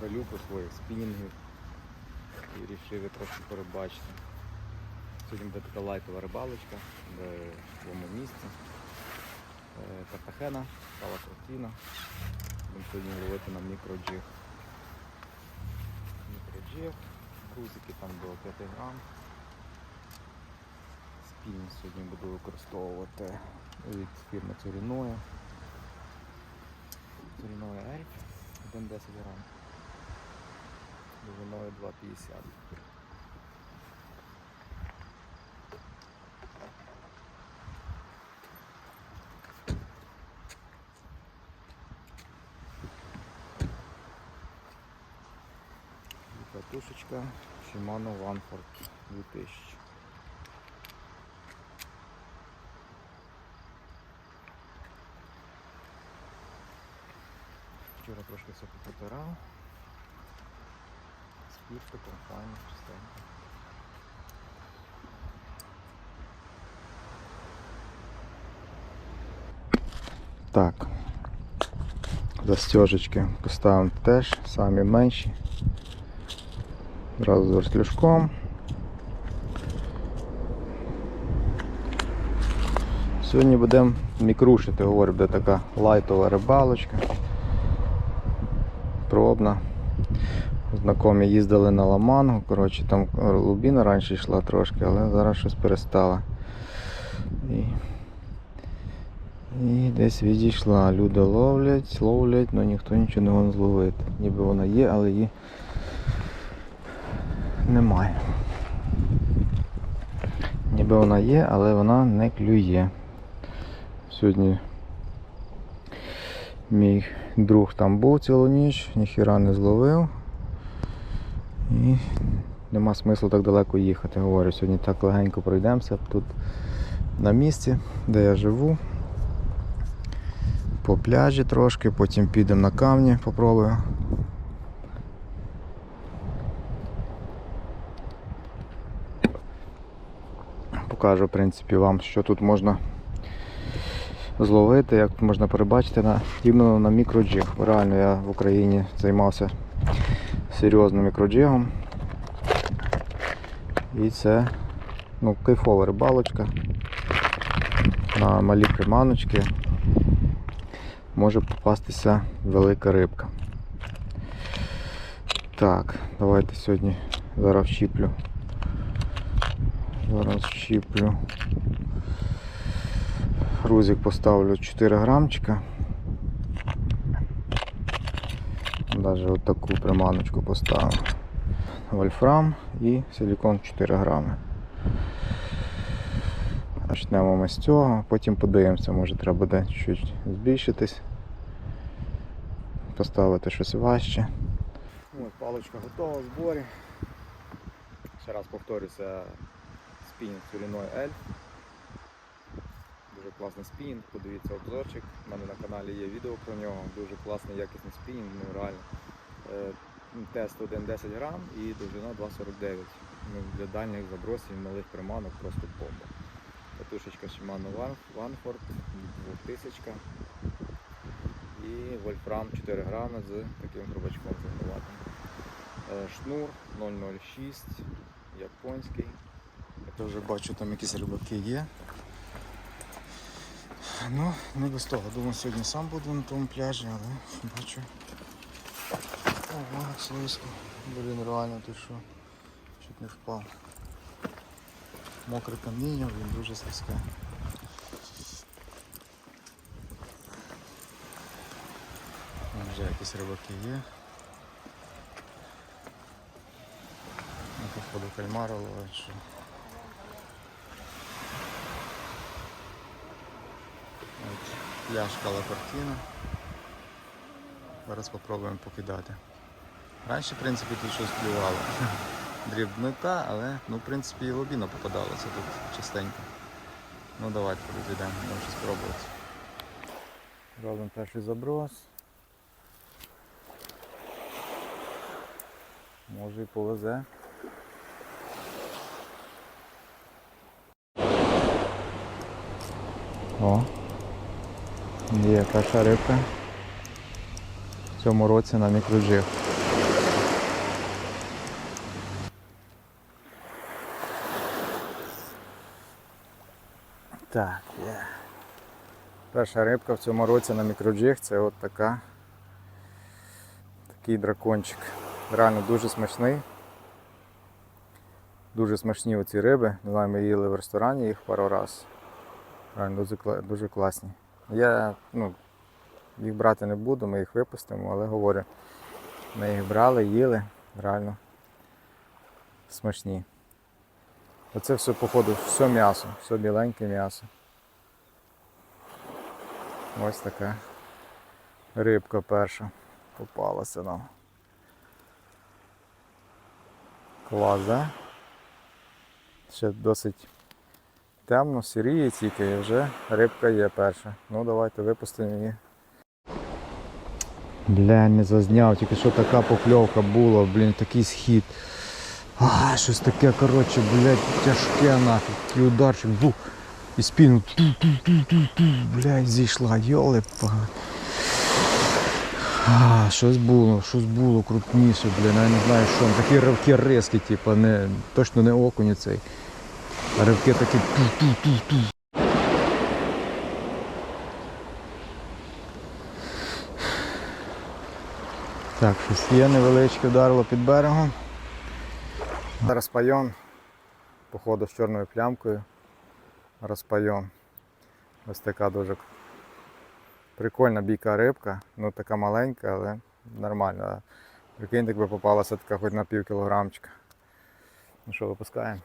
шалюку своїх спінінгів і вирішив її трошки передбачити. Сьогодні буде така лайтова рибалочка в своєму місці. Е, Картахена, Кала Кортіна. Будемо сьогодні ловити на мікроджиг. Мікроджиг, грузики там до 5 грам. Спінінг сьогодні буду використовувати від фірми Цуріноя. Цуріноя Ельф 1,10 грам. Довжиною 2,50. І Катушечка Shimano Vanford 2000. Вчора трошки все попотирав. Спіртиком, файно, чистенько. Так. Застежечки поставимо теж, самі менші. Зразу з вертлюжком. Сьогодні будемо мікрушити, говорю, буде така лайтова рибалочка. Пробна. Знакомі їздили на Ламангу, коротше там глубина раніше йшла трошки, але зараз щось перестала. І, і десь відійшла. Люди ловлять, ловлять, але ніхто нічого не може зловити. Ніби вона є, але її немає. Ніби вона є, але вона не клює. Сьогодні мій друг там був цілу ніч, ніхіра не зловив. І нема смислу так далеко їхати. Говорю, сьогодні так легенько пройдемося тут на місці, де я живу. По пляжі трошки, потім підемо на камні, попробую. Покажу, в принципі, вам, що тут можна зловити, як можна перебачити на, іменно на мікроджиг. Реально я в Україні займався серйозним мікроджигом. І це ну, кайфова рибалочка на малі приманочки може попастися велика рибка. Так, давайте сьогодні зараз вчіплю. Зараз вчіплю. Грузик поставлю 4 грамчика. Даже от таку приманочку поставив. Вольфрам і силікон 4 грами. Почнемо ми з цього, потім подивимося, може треба буде чуть збільшитись, поставити щось важче. Ось паличка готова в зборі. Ще раз повторюся, спінінг Суріной Ель. Дуже класний спінінг, подивіться обзорчик. У мене на каналі є відео про нього. Дуже класний якісний спінінг, ну реально. Е, Тест 1,10 грам і довжина 2,49. Ну, для дальніх забросів малих приманок просто бомба. Катушечка Shimano Van- Vanford 2000 і Вольфрам 4 грами з таким трубачком загнуватим. Е, Шнур 006, японський. Я вже бачу, там якісь рибаки є. Ну, не без того. Думаю, сьогодні сам буду на тому пляжі, але бачу. Ого, слизько. Блін, реально ти що? Чуть не впав. Мокре каміння, він дуже слизьке. Вже якісь рибаки є. Ну, походу кальмара ловить, що. От, пляж Калакортіна. Зараз спробуємо покидати. Раніше, в принципі, тут щось клювало. Дрібнота, але ну, в принципі і лобіна попадалася тут частенько. Ну давайте підійдемо, можемо щось спробувати. Робимо перший заброс. Може і повезе. О. Є перша рибка. В цьому році на мікроджиг. Так, є. Перша рибка в цьому році на мікроджиг це от така. Такий дракончик. Реально дуже смачний. Дуже смачні оці риби. Не знаю, ми їли в ресторані їх пару раз. Реально дуже, дуже класні. Я ну, їх брати не буду, ми їх випустимо, але говорю, ми їх брали, їли, реально смачні. Оце все, походу, все м'ясо, все біленьке м'ясо. Ось така рибка перша попалася нам. Клас, да? Ще досить темно, сіріє тільки, і вже рибка є перша. Ну давайте випустимо її. Бля, не зазняв, тільки що така покльовка була, блін, такий схід. А, щось таке, коротше, блядь, тяжке нафіг. Такий ударчик був. І спину блядь, зійшла, йоли А, щось було, щось було крупніше, блін, я не знаю що. Такі ривки різкі, типу, не, точно не окуні цей. Ривки такі ту-ту-ту-ту. Так, щось є невеличке вдарило під берегом. Розпайон, походу з чорною плямкою. Розпайон. Ось така дуже прикольна бійка рибка, ну така маленька, але нормальна. Прикинь, якби попалася така хоч на пів кілограмчика. Ну що, випускаємо.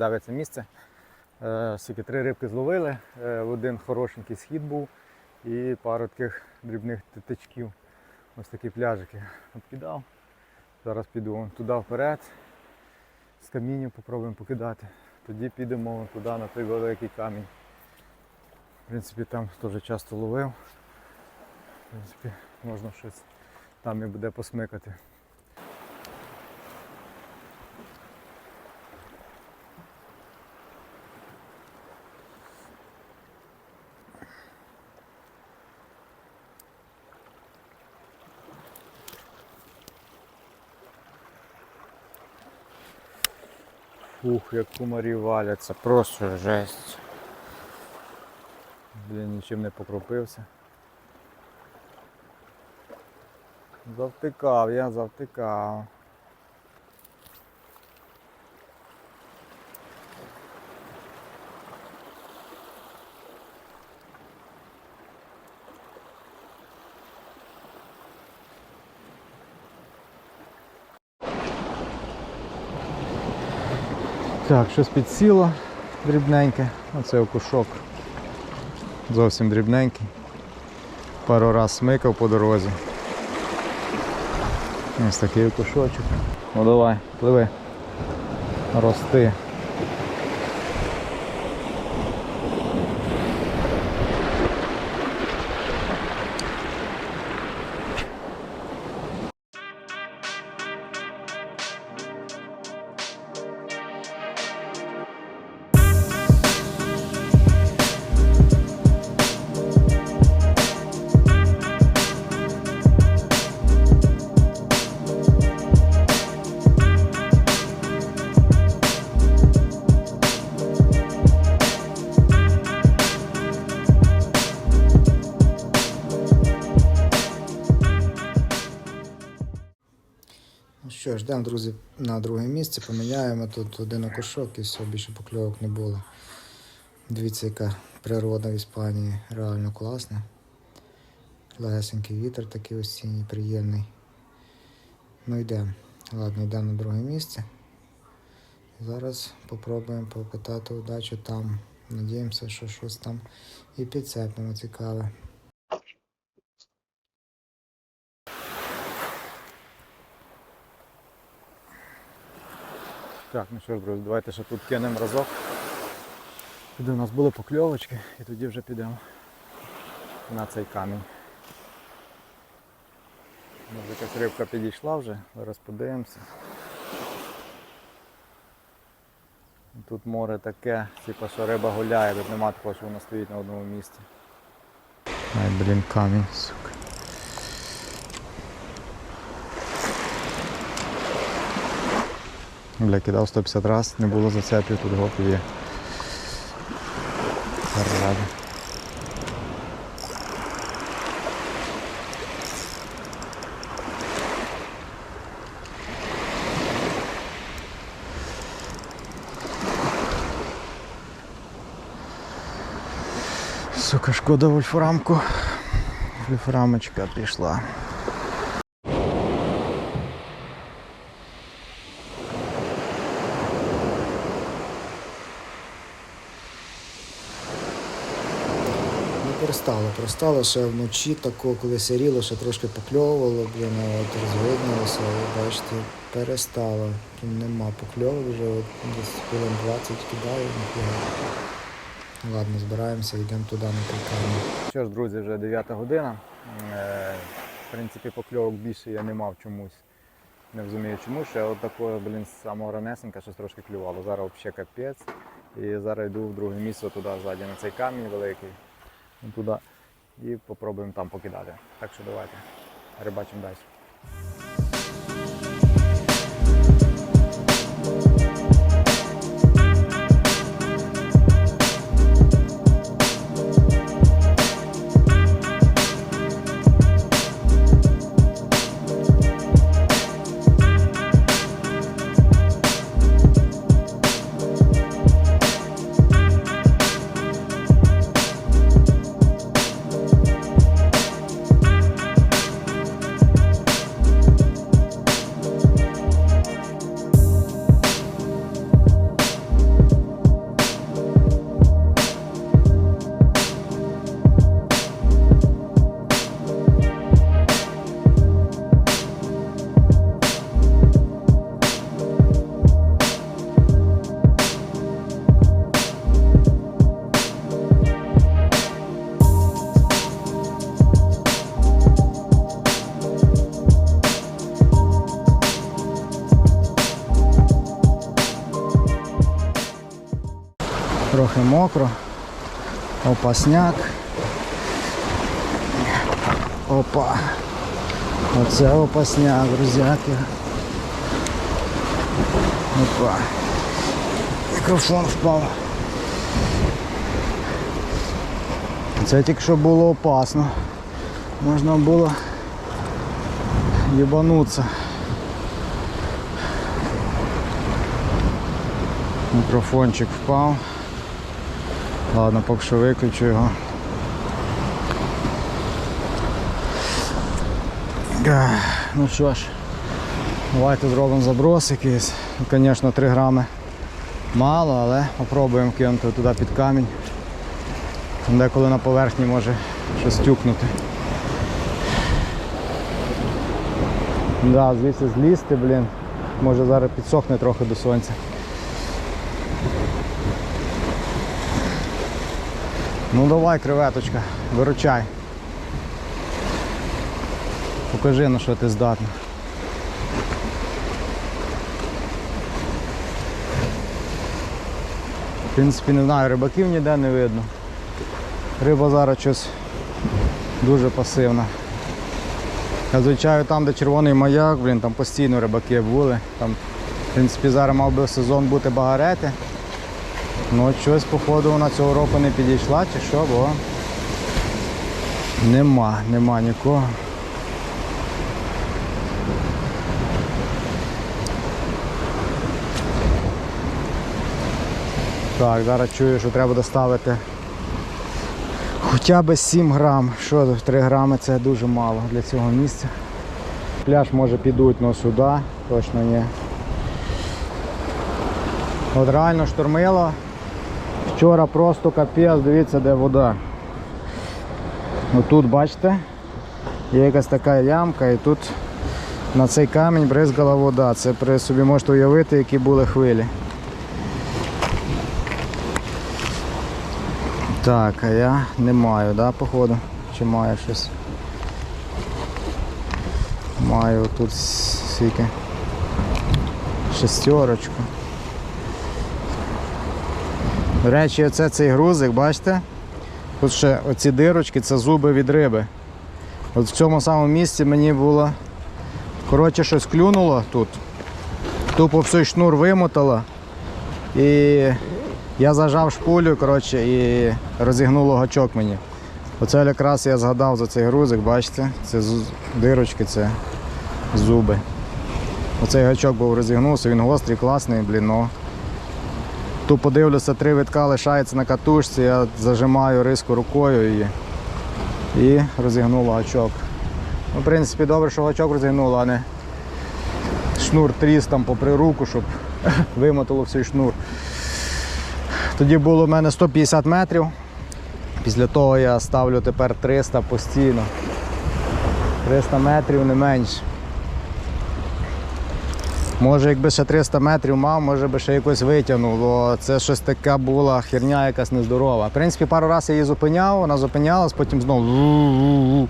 Я це місце. Е, Скільки три рибки зловили, е, один хорошенький схід був і пару таких дрібних титичків. Ось такі пляжики обкидав. Зараз піду туди вперед, з каміння попробуємо покидати. Тоді підемо туди на той великий камінь. В принципі, там теж часто ловив. В принципі, можна щось там і буде посмикати. Ух, як кумарі валяться, просто жесть. Блін, нічим не покропився. Завтикав, я завтикав. Так, щось підсіло дрібненьке. Оце окушок. Зовсім дрібненький. Пару раз смикав по дорозі. Ось такий окушочок. Ну давай, пливи. Рости. Що друзі, на друге місце, поміняємо тут один окушок і все, більше покльовок не було. Дивіться, яка природа в Іспанії, реально класна. Легесенький вітер такий осінній, приємний. Ну йдемо. Ладно, йдемо на друге місце. Зараз попробуємо попитати удачу там, Надіємося, що щось там і підцепимо цікаве. Так, ну що ж, друзі, давайте ще тут кинемо разок. Туди у нас були покльовочки і тоді вже підемо на цей камінь. Може якась рибка підійшла вже, зараз подивимося. Тут море таке, типу, що риба гуляє, тут нема такого, що вона стоїть на одному місці. Ай, блін, камінь, Бля, кидав 150 раз, не було зацепів, тут гоп є. Ради. Сука, шкода вольфрамку. Вольфрамочка пішла. Перестало, перестало ще вночі тако, коли сиріло, ще трошки покльовувало, блін, от розвиднилося, бачите, перестало. Нема покльовок вже, десь хвилин 20 кидаю, ніфіга. Ладно, збираємося, йдемо туди на той. Що ж, друзі, вже 9 година. Е, В принципі, покльовок більше я не мав чомусь. Не розумію чому, ще от такого, блін, самого ранесенька щось трошки клювало. Зараз взагалі капець. І зараз йду в друге місце туди ззаді на цей камінь великий. Туди. І попробуємо там покидати. Так що давайте. Рибачимо далі. Мокро. Опасняк. Опа. Оце опасняк, друзяки. Опа. Мікрофон впав. Це тільки що було опасно. Можна було їбанутися. Мікрофончик впав. Ладно, поки що виключу його. Ну що ж, давайте зробимо заброс якийсь. Звісно, 3 грами мало, але спробуємо кинути туди під камінь. Там Деколи на поверхні може щось тюкнути. Да, звідси злізти, блін. Може зараз підсохне трохи до сонця. Ну давай, креветочка, виручай. Покажи на що ти здатна. В принципі, не знаю, рибаків ніде не видно. Риба зараз щось дуже пасивна. Зазвичай там, де червоний маяк, блін, там постійно рибаки були. Там, в принципі, зараз мав би сезон бути багарети. Ну щось, походу, вона цього року не підійшла чи що, бо нема, нема нікого. Так, зараз чую, що треба доставити хоча б 7 грам. Що 3 грами це дуже мало для цього місця. Пляж може підуть, але сюди точно ні. От реально штормило. Вчора просто капець, дивіться, де вода. Отут, бачите, є якась така ямка і тут на цей камінь бризгала вода. Це при собі можете уявити, які були хвилі. Так, а я не маю, да, походу? Чи маю щось? Маю тут скільки? Шестерочку. До речі, оце цей грузик, бачите? Тут ще оці дирочки це зуби від риби. От в цьому самому місці мені було. Коротше, щось клюнуло тут. Тупо всей шнур вимотало. І я зажав шпулю коротше, і розігнуло гачок мені. Оце якраз я згадав за цей грузик, бачите? Це дирочки, це зуби. Оцей гачок був розігнувся, він гострий, класний, блін, Тут подивлюся, три витка лишається на катушці, я зажимаю риску рукою і, і розігнуло гачок. Ну, в принципі, добре, що гачок розігнуло, а не шнур тріс там попри руку, щоб вимотало всей шнур. Тоді було в мене 150 метрів. Після того я ставлю тепер 300 постійно. 300 метрів не менше. Може, якби ще 300 метрів мав, може би ще якось витягнув, бо це щось така була херня якась нездорова. В принципі, пару разів я її зупиняв, вона зупинялась, потім знову.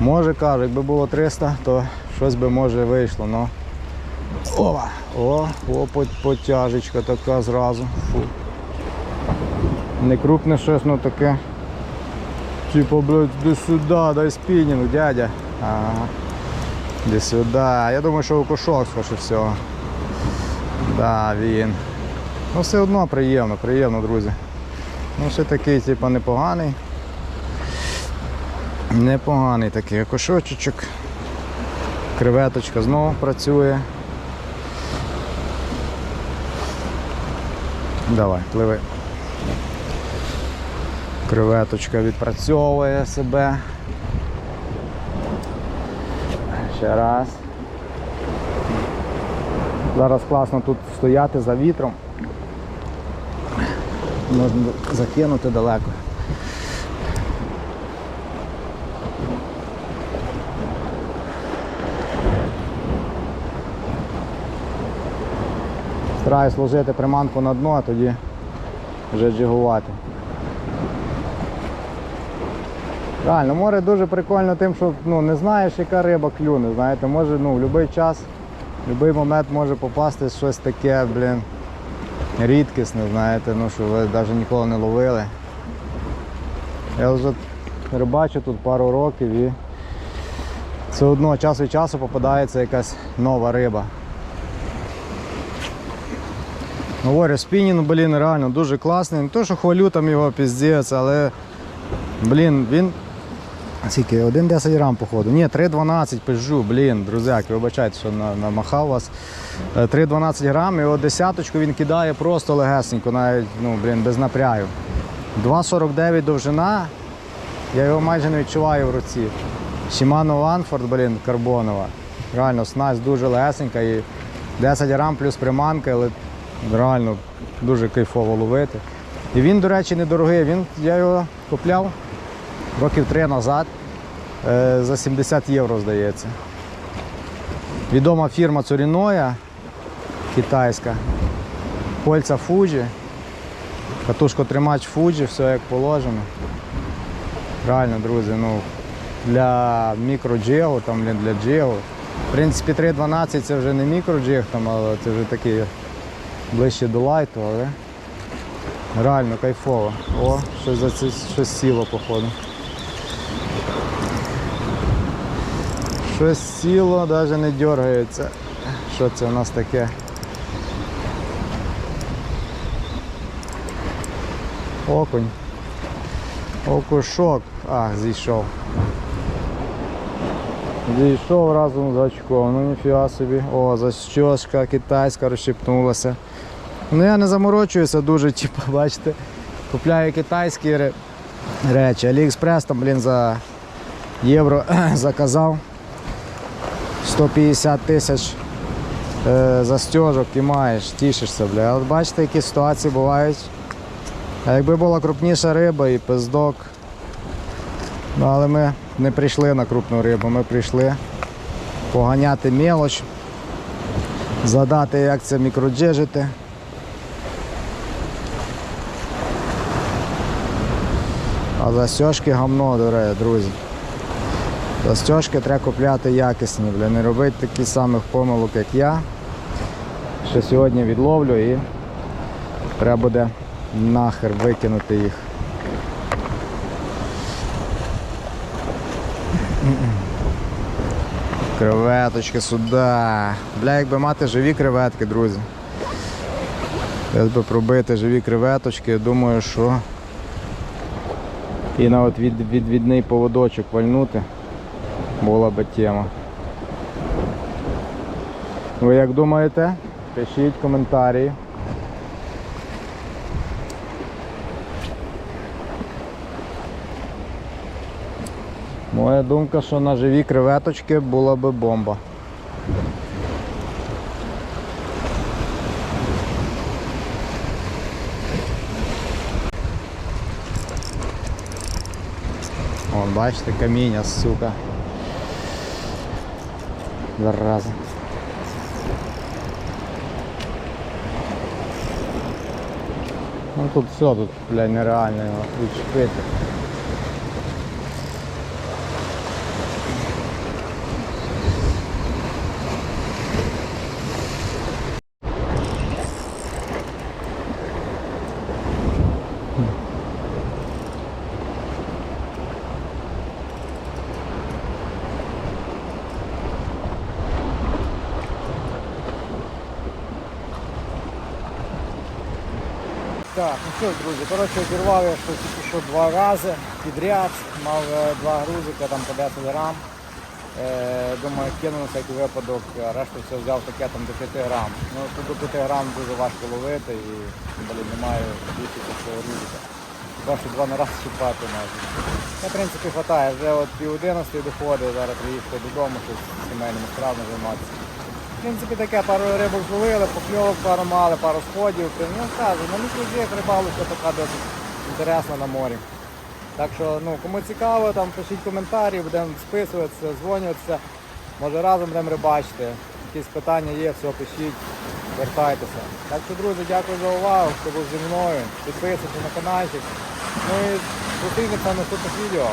Може, кажу, якби було 300, то щось би може вийшло. Но... Ова! О, о, потяжечка така зразу. Фу. Не крупне щось, ну таке. Типа, блядь, іди сюди, дай спінінг, дядя. Ага. Іди сюди. Я думаю, що окушок, скоріше всього. Да, він. Ну все одно приємно, приємно, друзі. Ну ще такий, типа, непоганий. Непоганий такий окушочок. Креветочка знову працює. Давай, пливи. Креветочка відпрацьовує себе. Ще раз. Зараз класно тут стояти за вітром. Можна закинути далеко. Стараюсь ложити приманку на дно, а тоді вже джигувати. Реально, море дуже прикольно тим, що ну, не знаєш, яка риба клюне. Знаєте, може ну, в будь-який час, в будь-який момент може попасти щось таке, блін, рідкісне, знаєте, ну, що ви навіть ніколи не ловили. Я вже рибачу тут пару років і все одно час від часу попадається якась нова риба. Говорю, спінінг, блін, реально дуже класний. Не то, що хвалю там його піздець, але блін, він. Скільки? 1,10 грам, походу. Ні, 3,12 пижу, блін, друзяки, вибачайте, що намахав вас. Е, 3,12 грам, і от десяточку він кидає просто легесенько, навіть ну, блін, без напрягів. 2,49 довжина, я його майже не відчуваю в руці. Shimano Lanford, блін, карбонова. Реально, снасть дуже легесенька і 10 грам плюс приманка, але реально дуже кайфово ловити. І він, до речі, недорогий. Він, я його купляв років три назад е, за 70 євро, здається. Відома фірма Цуріноя китайська. Кольця Fuji. Катушкотримач Fuji, все як положено. Реально, друзі, ну, для мікроджигу, там, для джигу. В принципі, 3.12 це вже не мікроджиг, там, але це вже такий ближче до лайту, але реально кайфово. О, щось, за щось сіло, походу. Щось сіло, навіть не дергається. Що це у нас таке? Окунь. Окушок. А, зійшов. Зійшов разом з гачком. Ну ніфіга собі. О, защочка китайська розщепнулася. Ну я не заморочуюся дуже, типу, бачите. Купляю китайські речі. Аліекспрес там, блін, за євро заказав. 150 тисяч е, застежок і маєш, тішишся, бля. От бачите, які ситуації бувають. А якби була крупніша риба і пиздок. Ну, але ми не прийшли на крупну рибу, ми прийшли поганяти мелоч, задати, як це мікроджижити. А застежки гамно, друзі. Застежки треба купляти якісні, бля, не робити таких самих помилок, як я. Що сьогодні відловлю і треба буде нахер викинути їх. Креветочки сюди. Бля, якби мати живі креветки, друзі. Десь би пробити живі креветочки, я думаю, що і на от від, відвідний поводочок вальнути була би тема. Ви як думаєте? Пишіть коментарі. Моя думка, що на живі креветочки була би бомба. Вон, бачите, каміння, сука. Зараза. Ну тут все, тут, блядь, нереально його відчепити. Так, ну що, друзі, коротше, обірвав я що тільки що два рази підряд, мав е, два грузика там по 10 грам. Е, думаю, кину на всякий випадок, а решту все взяв пакетом до 5 грам. Ну, тут до 5 грам дуже важко ловити і блін, немає більше такого грузика. Хіба що два на раз чіпати можна. Ну, в принципі, вистачає. Вже от пів 11 доходить, зараз приїхати додому, щось сімейними справами займатися. В принципі, таке, пару рибок зловили, покльовок пару мали, пару сходів. Ну, кажу, на мікрозі рибалочка така досить інтересна на морі. Так що, ну, кому цікаво, там пишіть коментарі, будемо списуватися, дзвонюватися. Може разом будемо рибачити. Якісь питання є, все пишіть, звертайтеся. Так що, друзі, дякую за увагу, хто був зі мною. Підписуйтесь на каналчик. Ну і зустрінемося в наступних відео.